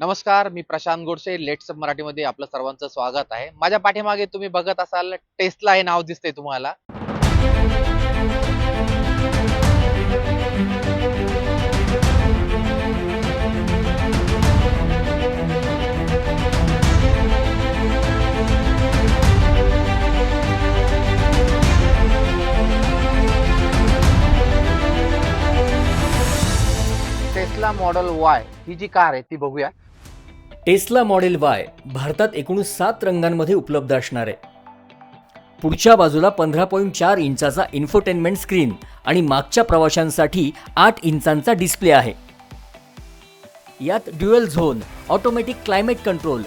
नमस्कार मी प्रशांत गोडसे लेट्स मराठीमध्ये आपलं सर्वांचं स्वागत आहे. माझ्या पाठीमागे तुम्ही बघत असाल टेस्ला हे नाव दिसतंय तुम्हाला. टेस्ला मॉडेल वाय ही जी कार आहे ती बघूया. टेस्ला मॉडेल वाय भारतात एकूण सात रंगांमध्ये उपलब्ध असणार आहे. पुढच्या बाजूला पंधरा पॉईंट चार इंचाचा इन्फोटेनमेंट स्क्रीन आणि मागच्या प्रवाशांसाठी आठ इंचांचा डिस्प्ले आहे. यात dual zone automatic climate control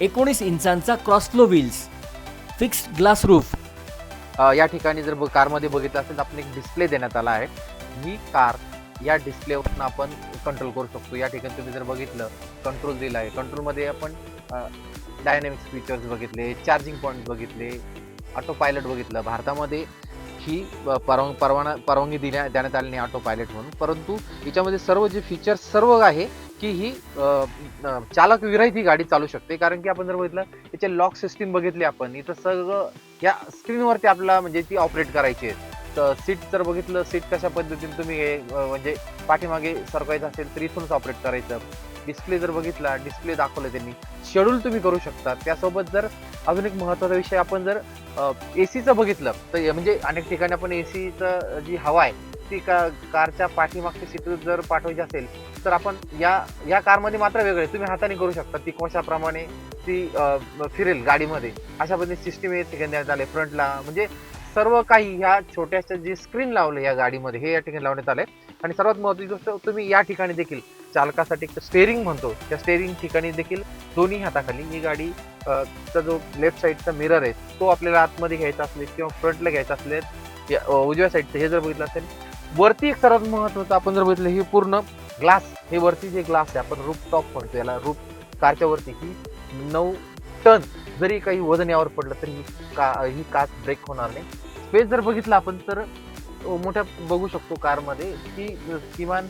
एकोणीस इंचांचा crossflow wheels fixed glass roof. या ठिकाणी जर ब- कारमध्ये बघितलं असेल तर आपण एक डिस्प्ले देण्यात आला आहे. ही कार या डिस्प्लेवरून आपण कंट्रोल करू शकतो. या ठिकाणी तुम्ही जर बघितलं कंट्रोल दिला आहे. कंट्रोलमध्ये आपण डायनॅमिक्स फीचर्स बघितले चार्जिंग पॉईंट बघितले ऑटो पायलट बघितलं. भारतामध्ये ही परवान परवाना परवानगी दिल्या देण्यात आली नाही ऑटो पायलट म्हणून. परंतु याच्यामध्ये सर्व जे फीचर्स सर्व आहे की ही चालक विरहित ही गाडी चालू शकते. कारण की आपण जर बघितलं याचे लॉक सिस्टीम बघितली आपण इथं सगळं या स्क्रीनवरती आपल्याला म्हणजे ती ऑपरेट करायची आहे सीट जर बघितलं सीट कशा पद्धतीने तुम्ही हे म्हणजे पाठीमागे सरकायचं असेल तर इथूनच ऑपरेट करायचं. डिस्प्ले जर बघितला डिस्प्ले दाखवलं त्यांनी. शेड्यूल तुम्ही करू शकता. त्यासोबत जर अजून एक महत्त्वाचा विषय आपण जर ए सीचं बघितलं तर म्हणजे अनेक ठिकाणी आपण ए सीचं जी हवा आहे ती का कारच्या पाठीमागची सीट जर पाठवायची असेल तर आपण या या कारमध्ये मात्र वेगळे तुम्ही हाताने करू शकता. ती कशाप्रमाणे ती फिरेल गाडीमध्ये. अशा पद्धतीने सिस्टीम या ठिकाणी देण्यात आले. फ्रंटला म्हणजे सर्व काही ह्या छोट्याशा जी स्क्रीन लावले या गाडीमध्ये हे या ठिकाणी लावण्यात आलंय. आणि सर्वात महत्त्वाची गोष्ट तुम्ही या ठिकाणी देखील चालकासाठी स्टेअरिंग म्हणतो. त्या स्टेअरिंग ठिकाणी देखील दोन्ही हाताखाली ही गाडी चा जो लेफ्ट साईडचा मिरर आहे तो आपल्याला आतमध्ये घ्यायचा असेल किंवा फ्रंटला घ्यायचा असेल उजव्या साईडचं हे जर बघितलं असेल वरती एक सर्वात महत्त्वाचं आपण जर बघितलं हे पूर्ण ग्लास हे वरती जे ग्लास आहे आपण रूप टॉप म्हणतो याला रूप कारच्या वरती ही नऊ टन जरी काही वजन यावर पडलं तरी ही का ही काच ब्रेक होणार नाही. स्पेस जर बघितलं आपण तर मोठ्या बघू शकतो कारमध्ये की किमान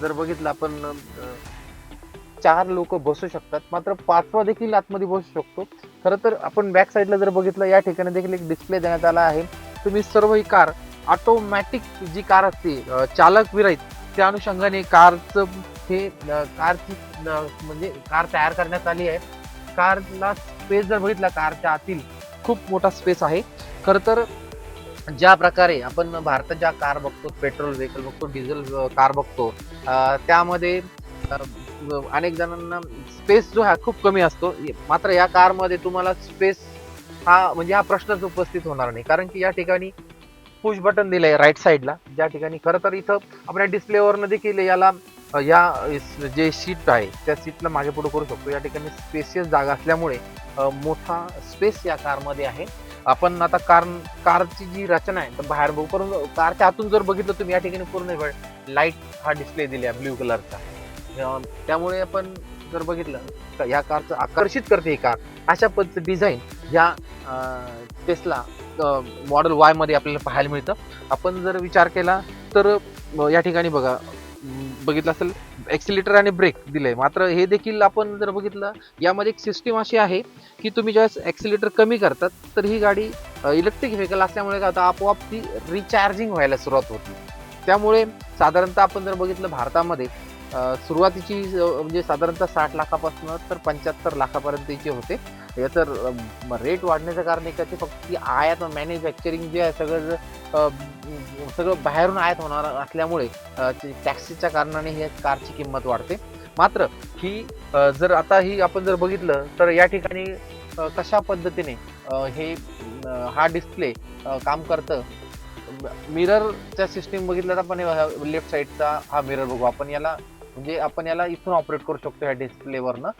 जर बघितलं आपण चार लोक बसू शकतात. मात्र पाचवा देखील आतमध्ये बसू शकतो. खरं तर आपण बॅक साईडला जर बघितलं या ठिकाणी देखील एक डिस्प्ले देण्यात आला आहे. तुम्ही सर्व ही कार ऑटोमॅटिक जी कार असते चालक विरहित त्या अनुषंगाने कारचं हे कारची म्हणजे कार तयार करण्यात आली आहे. कारला स्पेस जर बघितला कारच्या आतील खूप मोठा स्पेस आहे. खरं तर ज्या प्रकारे आपण भारतात ज्या कार बघतो पेट्रोल व्हेकल बघतो डिझेल कार बघतो त्यामध्ये अनेक जणांना स्पेस जो हा खूप कमी असतो. मात्र या कारमध्ये तुम्हाला स्पेस हा म्हणजे हा प्रश्नच उपस्थित होणार नाही. कारण की या ठिकाणी पुश बटन दिलं आहे राईट साईडला ज्या ठिकाणी खरं तर इथं आपल्या डिस्प्लेवरनं देखील याला या जे सीट आहे त्या सीटला मागे पुढे करू शकतो. या ठिकाणी स्पेसियस जागा असल्यामुळे मोठा स्पेस या कारमध्ये आहे. आपण आता कार कारची जी रचना आहे तर बाहेर बघू परंतु कारच्या आतून जर बघितलं तुम्ही या ठिकाणी पूर्ण वेळ लाइट हा डिस्प्ले दिला ब्ल्यू कलरचा त्यामुळे आपण जर बघितलं तर या कारचं आकर्षित करते ही कार अशा पद्धती डिझाईन या टेस्ला मॉडेल वायमध्ये आपल्याला पाहायला मिळतं. आपण जर विचार केला तर या ठिकाणी बघा बघितलं असेल ॲक्सिलेटर आणि ब्रेक दिलंय. मात्र हे देखील आपण जर बघितलं यामध्ये एक सिस्टीम अशी आहे की तुम्ही ज्यावेळेस ॲक्सिलेटर कमी करतात तर ही गाडी इलेक्ट्रिक व्हेकल असल्यामुळे काय होतं आपोआप ती रिचार्जिंग व्हायला सुरुवात होती. त्यामुळे साधारणतः आपण जर बघितलं भारतामध्ये सुरुवातीची म्हणजे साधारणतः साठ लाखापासून तर पंच्याहत्तर लाखापर्यंतचे होते. याचं रेट वाढण्याचं कारण एक ते फक्त ती आयात मॅन्युफॅक्चरिंग जे आहे सगळं सगळं बाहेरून आयात होणार असल्यामुळे टॅक्सीच्या कारणाने ही कारची किंमत वाढते. मात्र ही जर आता ही आपण जर बघितलं तर या ठिकाणी कशा पद्धतीने हे हा डिस्प्ले काम करतं? मिररच्या सिस्टीम बघितलं तर आपण लेफ्ट साईडचा हा मिरर बघू आपण. याला म्हणजे आपण याला इथून ऑपरेट करू शकतो ह्या डिस्प्लेवरनं.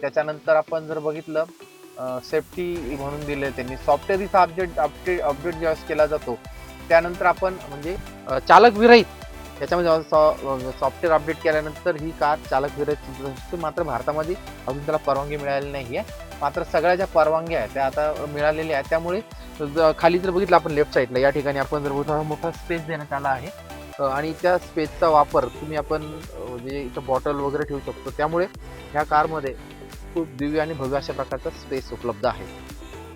त्याच्यानंतर आपण जर बघितलं सेफ्टी म्हणून दिले त्यांनी. सॉफ्टवेअरचा अपडेट अपडेट अपडेट ज्यावेळेस केला जातो त्यानंतर आपण म्हणजे चालक विरहित त्याच्यामध्ये सॉफ्टवेअर अपडेट केल्यानंतर ही कार चालक विरहित मात्र भारतामध्ये अजून त्याला परवानगी मिळालेली नाही आहे. मात्र सगळ्या ज्या परवानग्या आहेत त्या आता मिळालेल्या आहेत. त्यामुळे खाली जर बघितलं आपण लेफ्ट साईडला या ठिकाणी आपण जर बघितलं मोठा स्पेस देण्यात आला आहे. आणि त्या स्पेसचा वापर तुम्ही आपण म्हणजे इथं बॉटल वगैरे ठेवू शकतो. त्यामुळे ह्या कारमध्ये खूप दिव्य आणि भव्य अशा प्रकारचा स्पेस उपलब्ध आहे.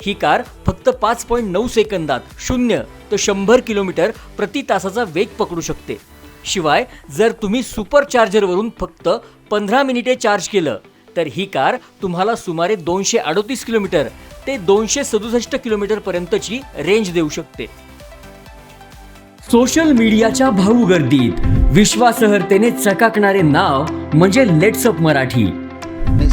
ही कार फक्त पाच पॉईंट नऊ सेकंदात शून्य ते शंभर किलोमीटर प्रति तासाचा वेग पकडू शकते. शिवाय जर तुम्ही सुपर चार्जरवरून फक्त पंधरा मिनिटे चार्ज केलं तर ही कार तुम्हाला सुमारे दोनशे अडोतीस किलोमीटर ते दोनशे सदुसष्ट किलोमीटर पर्यंतची रेंज देऊ शकते. सोशल मीडियाच्या भाऊ गर्दीत विश्वासार्हतेने चकाकणारे नाव म्हणजे लेट्सअप मराठी.